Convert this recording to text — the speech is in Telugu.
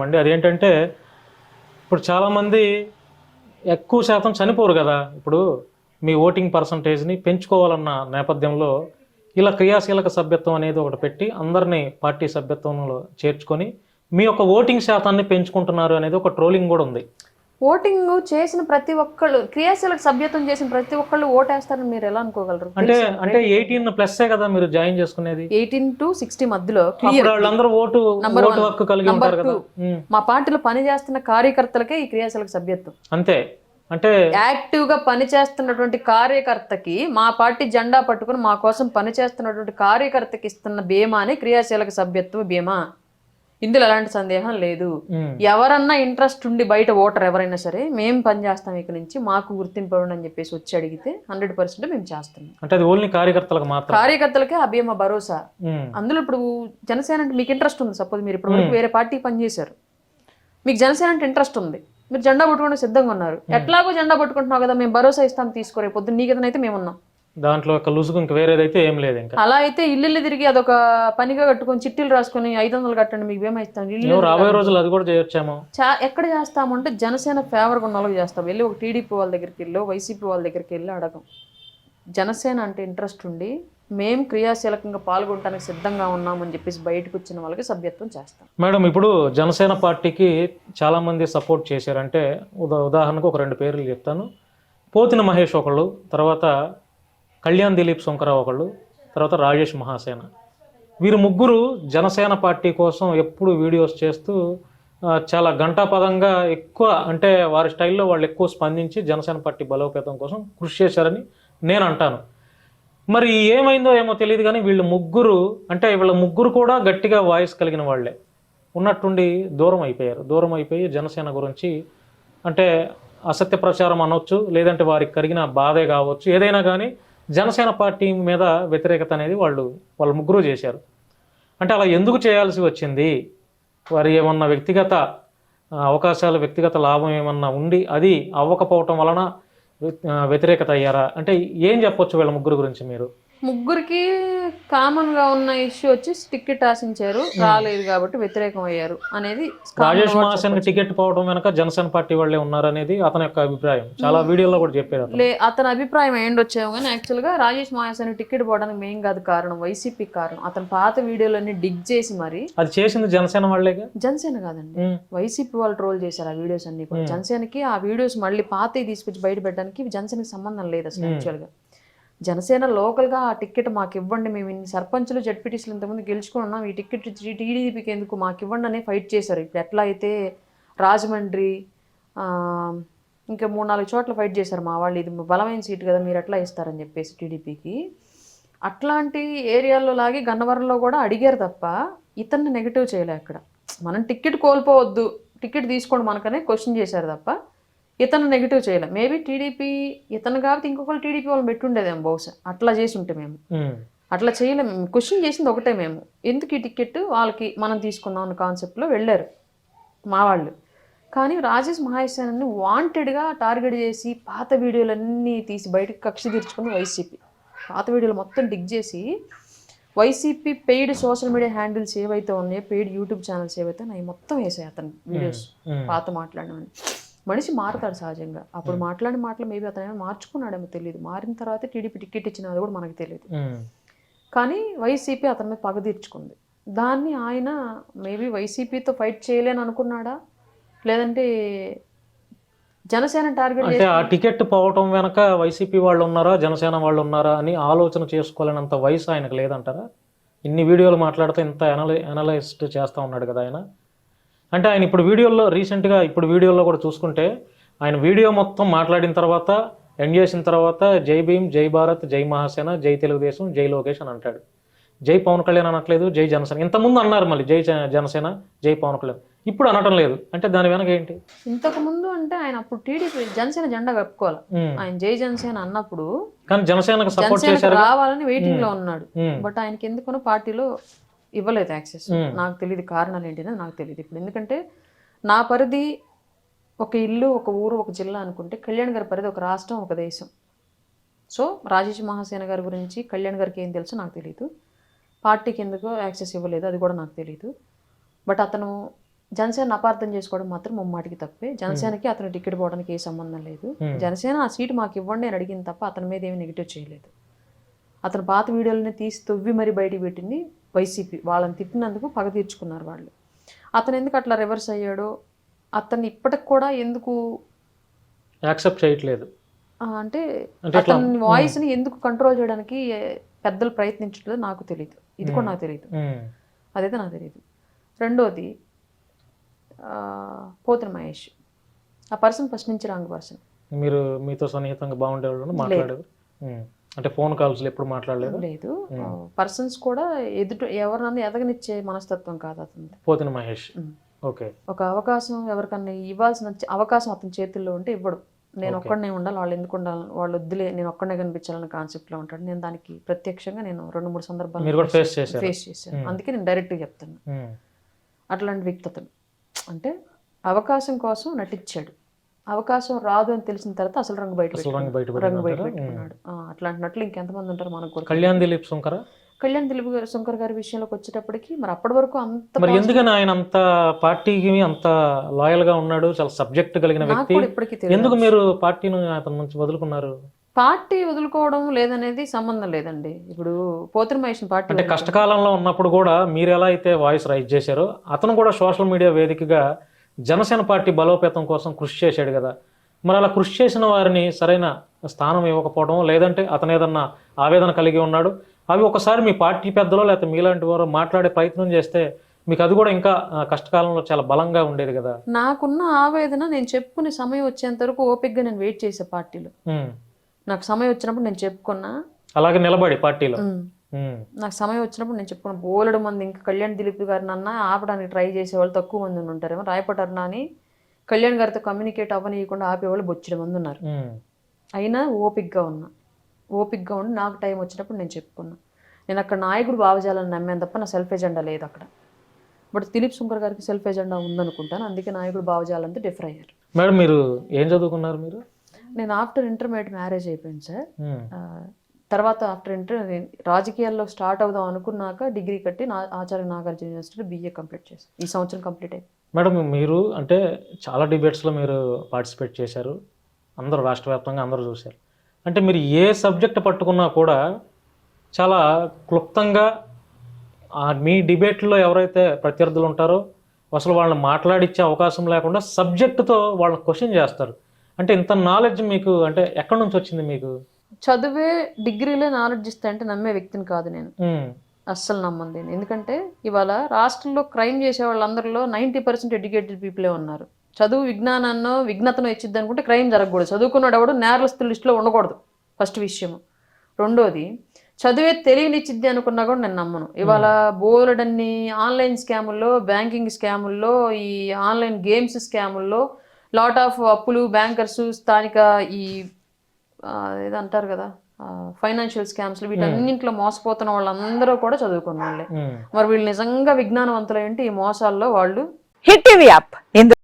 విషయం అండి అదేంటంటే ఇప్పుడు చాలామంది ఎక్కువ శాతం చనిపోరు కదా. ఇప్పుడు మీ ఓటింగ్ పర్సంటేజ్ని పెంచుకోవాలన్న నేపథ్యంలో ఇలా క్రియాశీలక సభ్యత్వం అనేది ఒకటి పెట్టి అందరినీ పార్టీ సభ్యత్వంలో చేర్చుకొని మీ యొక్క ఓటింగ్ శాతాన్ని పెంచుకుంటున్నారు అనేది ఒక ట్రోలింగ్ కూడా ఉంది. ఓటింగ్ చేసిన ప్రతి ఒక్కళ్ళు క్రియాశీలక సభ్యత్వం చేసిన ప్రతి ఒక్కళ్ళు ఓటేస్తారని మీరు ఎలా అనుకోగలరు? అంటే అంటే ఎయిటీన్ ప్లస్సే కదా మీరు జాయిన్ చేసుకునేది? ఎయిటీన్ టు సిక్స్టీ మధ్యలో వాళ్ళందరూ ఓటు ఓటు. హక్కు కలిగి ఉంటారు కదా. మా పార్టీలో పనిచేస్తున్న కార్యకర్తలకే ఈ క్రియాశీలక సభ్యత్వం. అంతే. అంటే యాక్టివ్గా పనిచేస్తున్నటువంటి కార్యకర్తకి మా పార్టీ జెండా పట్టుకుని మా కోసం పనిచేస్తున్నటువంటి కార్యకర్తకి ఇస్తున్న బీమాని క్రియాశీలక సభ్యత్వ బీమా. ఇందులో ఎలాంటి సందేహం లేదు. ఎవరన్నా ఇంట్రెస్ట్ ఉండి బయట ఓటర్ ఎవరైనా సరే మేము పనిచేస్తాం ఇక్కడ నుంచి మాకు గుర్తింపు అని చెప్పేసి వచ్చి అడిగితే హండ్రెడ్ పర్సెంట్ మేము చేస్తున్నాం అంటే అది ఓన్లీ కార్యకర్తలకు మాత్రం కార్యకర్తలకే బీమా భరోసా. అందులో ఇప్పుడు జనసేన అంటే మీకు ఇంట్రెస్ట్ ఉంది సపోజ్ మీరు ఇప్పుడు వరకు వేరే పార్టీ పనిచేశారు మీకు జనసేన అంటే ఇంట్రెస్ట్ ఉంది. మీరు జెండా పట్టుకునే సిద్ధంగా ఉన్నారు. ఎట్లాగో జెండా పట్టుకుంటున్నావు కదా మేము భరోసా ఇస్తాం తీసుకోరే పొద్దున్న నీ కథనైతే మేము ఉన్నాం దాంట్లో ఒక లుసుగు ఇంక వేరేదైతే ఏం లేదు ఇంకా. అలా అయితే ఇల్లు తిరిగి అదొక పనిగా కట్టుకొని చిట్టీలు రాసుకొని ఐదు వందలు కట్టండి మీకు బీమా ఇస్తాం? ఇల్లు నువ్వు రాబోయే రోజులు అది కూడా చేయొచ్చేమో. చా ఎక్కడ చేస్తామంటే జనసేన ఫేవర్గా ఉన్న వాళ్ళకి చేస్తాం. వెళ్ళి ఒక టీడీపీ వాళ్ళ దగ్గరికి వెళ్ళి వైసీపీ వాళ్ళ దగ్గరికి వెళ్ళి అడగం. జనసేన అంటే ఇంట్రెస్ట్ ఉండి మేము క్రియాశీలకంగా పాల్గొనడానికి సిద్ధంగా ఉన్నామని చెప్పేసి బయటకు వచ్చిన వాళ్ళకి సభ్యత్వం చేస్తాం. మేడం ఇప్పుడు జనసేన పార్టీకి చాలా మంది సపోర్ట్ చేశారంటే ఉదా ఉదాహరణకు ఒక రెండు పేర్లు చెప్తాను. పోతిన మహేష్ ఒకళ్ళు తర్వాత కళ్యాణ్ దిలీప్ శంకరావు ఒకళ్ళు తర్వాత రాజేష్ మహాసేన. వీరు ముగ్గురు జనసేన పార్టీ కోసం ఎప్పుడు వీడియోస్ చేస్తూ చాలా ఘంటాపదంగా ఎక్కువ అంటే వారి స్టైల్లో వాళ్ళు ఎక్కువ స్పందించి జనసేన పార్టీ బలోపేతం కోసం కృషి చేశారని నేను అంటాను. మరి ఏమైందో ఏమో తెలియదు కానీ వీళ్ళు ముగ్గురు అంటే వీళ్ళ ముగ్గురు కూడా గట్టిగా వాయిస్ కలిగిన వాళ్ళే. ఉన్నట్టుండి దూరం అయిపోయారు. దూరం అయిపోయి జనసేన గురించి అంటే అసత్య ప్రచారం అనొచ్చు లేదంటే వారికి కలిగిన బాధే కావచ్చు. ఏదైనా కానీ జనసేన పార్టీ మీద వ్యతిరేకత అనేది వాళ్ళు వాళ్ళ ముగ్గురు చేశారు. అంటే అలా ఎందుకు చేయాల్సి వచ్చింది? వారి ఏమన్నా వ్యక్తిగత అవకాశాలు వ్యక్తిగత లాభం ఏమన్నా ఉండి అది అవ్వకపోవటం వలన వ్యతిరేకత అయ్యారా? అంటే ఏం చెప్పొచ్చు వీళ్ళ ముగ్గురు గురించి మీరు? ముగ్గురికి కామన్గా ఉన్న ఇష్యూ వచ్చి టికెట్ ఆశించారు రాలేదు కాబట్టి వ్యతిరేకం అయ్యారు అనేది రాజేష్గా మహాసేన్కి టికెట్ పోవడం వెనక జనసేన పార్టీ వాళ్ళే ఉన్నారనేది అతని యొక్క అభిప్రాయం. చాలా వీడియోలో కూడా చెప్పారు అతను. లే అతని అభిప్రాయం ఏంటొచ్చాము కానీ యాక్చువల్గా రాజేష్ మహాసేన్ టికెట్ పోవడానికి మెయిన్ కాదు కారణం వైసీపీ కారణం. అతని పాత వీడియోలన్నీ డిగ్ చేసి మరి అది చేసింది జనసేన వాళ్ళేగా? జనసేన కాదండి. ఉమ్, వైసీపీ వాళ్ళు ట్రోల్ చేశారు ఆ వీడియోస్ అన్ని కూడా. జనసేనకి ఆ వీడియోస్ మళ్ళీ పాతవి తీసుకొచ్చి బయట పెట్టడానికి జనసేనకి సంబంధం లేదు అసలు యాక్చువల్గా జనసేన లోకల్గా ఆ టికెట్ మాకు ఇవ్వండి మేము ఇన్ని సర్పంచులు జడ్పీటీసీలు ఇంతకుముందు గెలుచుకుని ఉన్నాం ఈ టికెట్ టీడీపీకి ఎందుకు మాకు ఇవ్వండి అనే ఫైట్ చేశారు. ఇప్పుడు ఎట్లా అయితే రాజమండ్రి ఇంకా మూడు నాలుగు చోట్ల ఫైట్ చేశారు మా వాళ్ళు ఇది బలమైన సీట్ కదా మీరు ఎట్లా ఇస్తారని చెప్పేసి టీడీపీకి. అట్లాంటి ఏరియాల్లో లాగి గన్నవరంలో కూడా అడిగారు తప్ప ఇతన్ని నెగిటివ్ చేయలే అక్కడ. మనం టికెట్ కోల్పోవద్దు టికెట్ తీసుకోండి మనకనే క్వశ్చన్ చేశారు తప్ప ఇతను నెగిటివ్ చేయలే. మేబీ టీడీపీ ఇతను కాబట్టి ఇంకొకరు టీడీపీ వాళ్ళని పెట్టుండేదేమో బహుశా. అట్లా చేసి ఉంటే మేము. ఉమ్, అట్లా చేయలేము క్వశ్చన్ చేసింది ఒకటే మేము. ఎందుకు ఈ టికెట్ వాళ్ళకి మనం తీసుకుందాం అన్న కాన్సెప్ట్లో వెళ్ళారు మా వాళ్ళు. కానీ రాజేష్ మహేశ్వరన్ని వాంటెడ్గా టార్గెట్ చేసి పాత వీడియోలన్నీ తీసి బయటకు కక్ష తీర్చుకుంది వైసీపీ. పాత వీడియోలు మొత్తం డిగ్ చేసి YCP paid social media handles ఏవైతే ఉన్నాయో పెయిడ్ యూట్యూబ్ ఛానల్స్ ఏవైతే ఉన్నాయి మొత్తం వేసాయి అతను వీడియోస్ ఉమ్. పాత మాట్లాడినవని మనిషి మారుతాడు సహజంగా. అప్పుడు మాట్లాడిన మాటలు మేబీ అతను ఏమైనా మార్చుకున్నాడేమో తెలియదు మారిన తర్వాత టీడీపీ టికెట్ ఇచ్చిన అది కూడా మనకు తెలియదు కానీ వైసీపీ అతని మీద పగ తీర్చుకుంది. దాన్ని ఆయన మేబీ వైసీపీతో ఫైట్ చేయలేని అనుకున్నాడా? లేదంటే జనసేన టార్గెట్ అంటే ఆ టికెట్ పోవటం వెనక వైసీపీ వాళ్ళు ఉన్నారా జనసేన వాళ్ళు ఉన్నారా అని ఆలోచన చేసుకోలేనంత వయసు ఆయనకు లేదంటారా? ఇన్ని వీడియోలు మాట్లాడితే ఇంత అనలై అనలైజ్డ్ చేస్తూ ఉన్నాడు కదా ఆయన. అంటే ఆయన ఇప్పుడు వీడియోలో రీసెంట్గా ఇప్పుడు వీడియోలో కూడా చూసుకుంటే ఆయన వీడియో మొత్తం మాట్లాడిన తర్వాత ఎండ్ చేసిన తర్వాత జై భీమ్ జై భారత్ జై మహాసేన జై తెలుగుదేశం జై లోకేష్ అని అంటాడు. జై పవన్ కళ్యాణ్ అనట్లేదు జై జనసేన. ఇంతకుముందు అన్నారు మళ్ళీ జై జనసేన జై పవన్ కళ్యాణ్. ఇప్పుడు అనటం లేదు. అంటే దాని వెనక ఏంటి? ఇంతకు ముందు అంటే ఆయన అప్పుడు టీడీపీ జనసేన జెండా కప్పుకోవాలి. ఆయన జై జనసేన అన్నప్పుడు కానీ జనసేనకు సపోర్ట్ చేశారు రావాలని వెయిటింగ్లో ఉన్నాడు. బట్ ఆయనకి ఎందుకనో పార్టీలో ఇవ్వలేదు యాక్సెస్. నాకు తెలియదు కారణాలు ఏంటిదో నాకు తెలియదు ఇప్పుడు. ఎందుకంటే నా పరిధి ఒక ఇల్లు ఒక ఊరు ఒక జిల్లా అనుకుంటే కళ్యాణ్ గారి పరిధి ఒక రాష్ట్రం ఒక దేశం. సో రాజేష్ మహాసేన గారి గురించి కళ్యాణ్ గారికి ఏం తెలుసో నాకు తెలియదు పార్టీకి ఎందుకో యాక్సెస్ ఇవ్వలేదు అది కూడా నాకు తెలియదు బట్ అతను జనసేన అపార్థం చేసుకోవడం మాత్రం ముమ్మాటికి తప్పే. జనసేనకి అతను టికెట్ పోవడానికి ఏ సంబంధం లేదు. జనసేన ఆ సీటు మాకు ఇవ్వండి అని అడిగింది తప్ప అతని మీద ఏమి నెగిటివ్ చేయలేదు. అతను పాత వీడియోలని తీసి తొవ్వి మరీ బయటికి పెట్టింది. వైసీపీ వాళ్ళని తిట్టినందుకు పగ తీర్చుకున్నారు వాళ్ళు. అతను ఎందుకు అట్లా రివర్స్ అయ్యాడో అతను ఇప్పటికి కూడా ఎందుకు యాక్సెప్ట్ చేయట్లేదు. అంటే అతని వాయిస్ని ఎందుకు కంట్రోల్ చేయడానికి పెద్దలు ప్రయత్నించట్లేదు నాకు తెలియదు ఇది కూడా నాకు తెలియదు అదైతే నాకు తెలియదు రెండోది ఆ, పోతున మహేష్. ఆ పర్సన్ ఫస్ట్ నుంచి రాంగ్ పర్సన్ మీరు మీతో సన్నిహితంగా బాగుండేవాళ్ళు మాట్లాడేది ఉమ్, అంటే ఫోన్ కాల్స్ ఎప్పుడు మాట్లాడలేదు? లేదు. పర్సన్స్ కూడా ఎదుటి ఎవరినన్నా ఎదగనిచ్చే మనస్తత్వం కాదు అతనిది. పోతిన మహేష్. ఓకే. ఒక అవకాశం ఎవరికన్నా ఇవ్వాల్సిన అవకాశం అతని చేతుల్లో ఉంటే ఇవ్వడు. నేను ఒక్కడనే ఉండాలి వాళ్ళు ఎందుకు ఉండాలి వాళ్ళు వద్దులే నేను ఒక్కడనే కనిపించాలన్న కాన్సెప్ట్లో ఉంటాడు. నేను దానికి ప్రత్యక్షంగా నేను రెండు మూడు సందర్భాలు ఫేస్ చేశాను. అందుకే నేను డైరెక్ట్గా చెప్తాను అట్లాంటి వ్యక్తి అతను. అంటే అవకాశం కోసం నటించాడు. అవకాశం రాదు అని తెలిసిన తర్వాత అసలు రంగు బయట రంగు బయట. రంగు బయట పెట్టుకున్నాడు. పెట్టుకున్నాడు. ఆ, అట్లాంటి నటులు ఇంకెంతమంది ఉంటారు మనకు కూడా కళ్యాణ్ దిలీప్ సుంకర? కళ్యాణ్ దిలీప్ గారు శంకర్ గారి విషయంలోకి వచ్చేటప్పటికి మరి అప్పటి వరకు అంత మరి ఎందుకని ఆయన అంత పార్టీకి అంత లాయల్గా ఉన్నాడు? చాలా సబ్జెక్ట్ కలిగిన వ్యక్తి. ఎందుకు మీరు పార్టీని అతని నుంచి వదులుకున్నారు? పార్టీ వదులుకోవడం లేదనేది సంబంధం లేదండి. ఇప్పుడు పోతుల మహేష్ పార్టీ అంటే కష్టకాలంలో ఉన్నప్పుడు కూడా మీరు ఎలా అయితే వాయిస్ రైజ్ చేశారో అతను కూడా సోషల్ మీడియా వేదికగా జనసేన పార్టీ బలోపేతం కోసం కృషి చేశాడు కదా. మరి అలా కృషి చేసిన వారిని సరైన స్థానం ఇవ్వకపోవడం లేదంటే అతను ఏదన్నా ఆవేదన కలిగి ఉన్నాడు. అవి ఒకసారి మీ పార్టీ పెద్దలో లేకపోతే మీలాంటి వారు మాట్లాడే ప్రయత్నం చేస్తే మీకు అది కూడా ఇంకా కష్టకాలంలో చాలా బలంగా ఉండేది కదా. నాకున్న ఆవేదన నేను చెప్పుకునే సమయం వచ్చేంత వరకు ఓపిక్గా నేను వెయిట్ చేసే పార్టీలో. నాకు సమయం వచ్చినప్పుడు నేను చెప్పుకున్నా. అలాగే నిలబడి పార్టీలో. నాకు సమయం వచ్చినప్పుడు నేను చెప్పుకున్నా బోలెడు మంది ఇంకా కళ్యాణ్ దిలీప్ గారిని అన్న ఆపడానికి ట్రై చేసే వాళ్ళు తక్కువ మంది ఉంటారేమో రాయపటారు అని కళ్యాణ్ గారితో కమ్యూనికేట్ అవ్వనీయకుండా ఆపేవాళ్ళు బొచ్చడి మంది ఉన్నారు. అయినా ఓపిక్గా ఉన్నా. ఓపిక్గా ఉండి నాకు టైం వచ్చినప్పుడు నేను చెప్పుకున్నా. నేను అక్కడ నాయకుడు భావజాలను నమ్మాను తప్ప నా సెల్ఫ్ ఎజెండా లేదు అక్కడ. బట్ దిలీప్ శంకర్ గారికి సెల్ఫ్ ఎజెండా ఉందనుకుంటాను అందుకే నాయకుడు భావజాలంతా డిఫర్ అయ్యారు. మేడం మీరు ఏం చదువుకున్నారు మీరు? నేను ఆఫ్టర్ ఇంటర్మీడియట్ మ్యారేజ్ అయిపోయింది సార్. తర్వాత ఆఫ్టర్ ఇంటర్ రాజకీయాల్లో స్టార్ట్ అవుదాం అనుకున్నాక డిగ్రీ కట్టి నా Acharya Nagarjuna university BA complete చేశాను ఈ సంవత్సరం కంప్లీట్ అయింది. మేడం మీరు అంటే చాలా డిబేట్స్లో మీరు పార్టిసిపేట్ చేశారు. అందరూ రాష్ట్ర వ్యాప్తంగా అందరూ చూశారు. అంటే మీరు ఏ సబ్జెక్ట్ పట్టుకున్నా కూడా చాలా క్లుప్తంగా మీ డిబేట్లో ఎవరైతే ప్రత్యర్థులు ఉంటారో అసలు వాళ్ళని మాట్లాడిచ్చే అవకాశం లేకుండా సబ్జెక్టుతో వాళ్ళని క్వశ్చన్ చేస్తారు. అంటే ఇంత నాలెడ్జ్ మీకు అంటే ఎక్కడి నుంచి వచ్చింది మీకు? చదువే డిగ్రీలే నాలెడ్జ్ ఇస్తా అంటే నమ్మే వ్యక్తిని కాదు నేను. అస్సలు నమ్మను నేను. ఎందుకంటే ఇవాళ రాష్ట్రంలో క్రైమ్ చేసే వాళ్ళందరిలో నైంటీ పర్సెంట్ ఎడ్యుకేటెడ్ పీపులే ఉన్నారు. చదువు విజ్ఞానాన్నో విఘ్నతను ఇచ్చిద్ది అనుకుంటే క్రైమ్ జరగకూడదు. చదువుకున్నాడు ఎవడు నేరస్తుల లిస్టులో ఉండకూడదు. ఫస్ట్ విషయం రెండోది చదివే తెలియనిచ్చిద్ది అనుకున్నా కూడా నేను నమ్మను. ఇవాళ బోలెడన్ని ఆన్లైన్ స్కాముల్లో బ్యాంకింగ్ స్కాముల్లో ఈ ఆన్లైన్ గేమ్స్ స్కాముల్లో లాట్ ఆఫ్ అప్పులు బ్యాంకర్స్ స్థానిక ఈ ఏదో అంటారు కదా ఫైనాన్షియల్ స్కామ్స్ వీటన్నింటిలో మోసపోతున్న వాళ్ళందరూ కూడా చదువుకున్న వాళ్ళే. మరి వీళ్ళు నిజంగా విజ్ఞానవంతులు ఏంటి ఈ మోసాల్లో వాళ్ళు హిట్ టీవీ యాప్. ఇందు